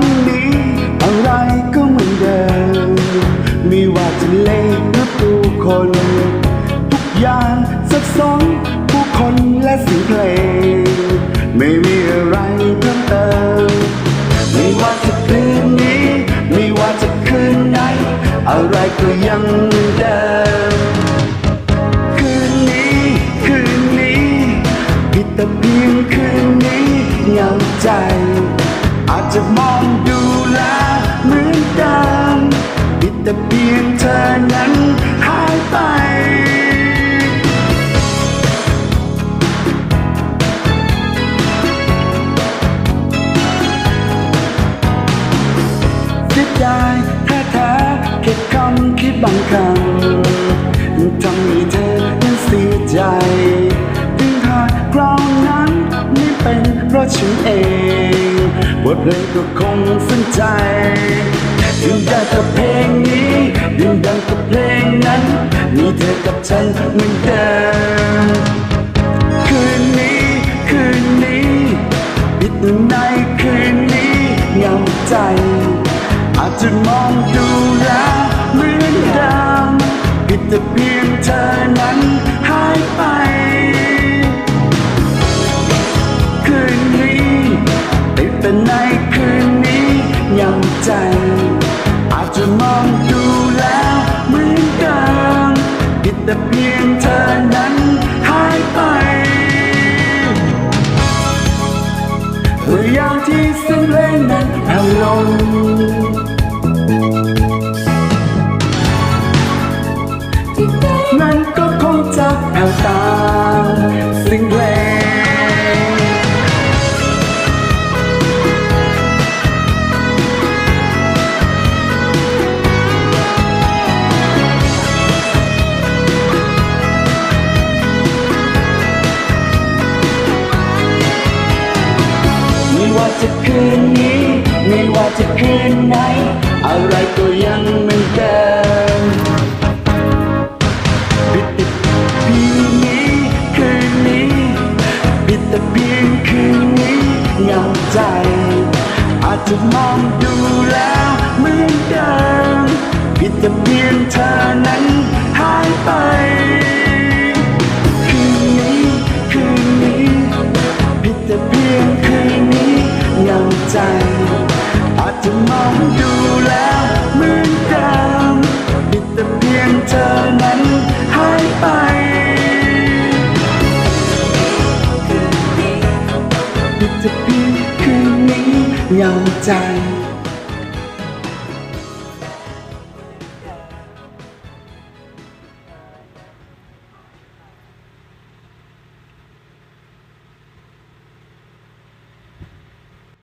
วันนี้อะไรก็เหมือนเดิมไม่ว่าจะเล่หรือผู้คน ทุกอย่างสับสนผู้คนและเสียงเพลง ไม่มีอะไรเพิ่มเติมไม่ว่าจะคืนนี้ ไม่ว่าจะคืนไหน อะไรก็ยังเหมือนเดิมคืนนี้คืนนี้ผิดแต่เพียงคืนนี้เหงาใจ จะมองดูแลเหมือนเดิมผิดแต่เพียงเธอนั้นหายไป เสียดายแท้ๆแค่คำคิดบางคำ เลยก็คงสนใจถึงได้กับเพลงนี้ดึงดังกับเพลงนั้น มีเธอกับฉันเหมือนเดิมคืนนี้คืนนี้ปิดในคืนนี้เงาใจ อาจจะมองดูแล้ว แต่ในคืนนี้ยังใจ อาจจะมองดูแล้วเหมือนเดิมผิดแต่เพียงเธอนั้นหายไปเรื่อยาวที่เสียงเลงนั้นแผ่วลง จะคืนนี้ ไม่ว่าจะคืนไหน อะไรก็ยังเหมือนเดิมผิดแต่เพียงนี้คืนนี้ผิดแต่เพียงคืนนี้เงาใจ อาจจะมองดูแล้วเหมือนเดิมผิดแต่เพียงเธอ จะมองดูแล้วเหมือนเดิมผิดแต่เพียงเธอนั้นหายไปมีแต่เพียงคืนนี้เหงาใจ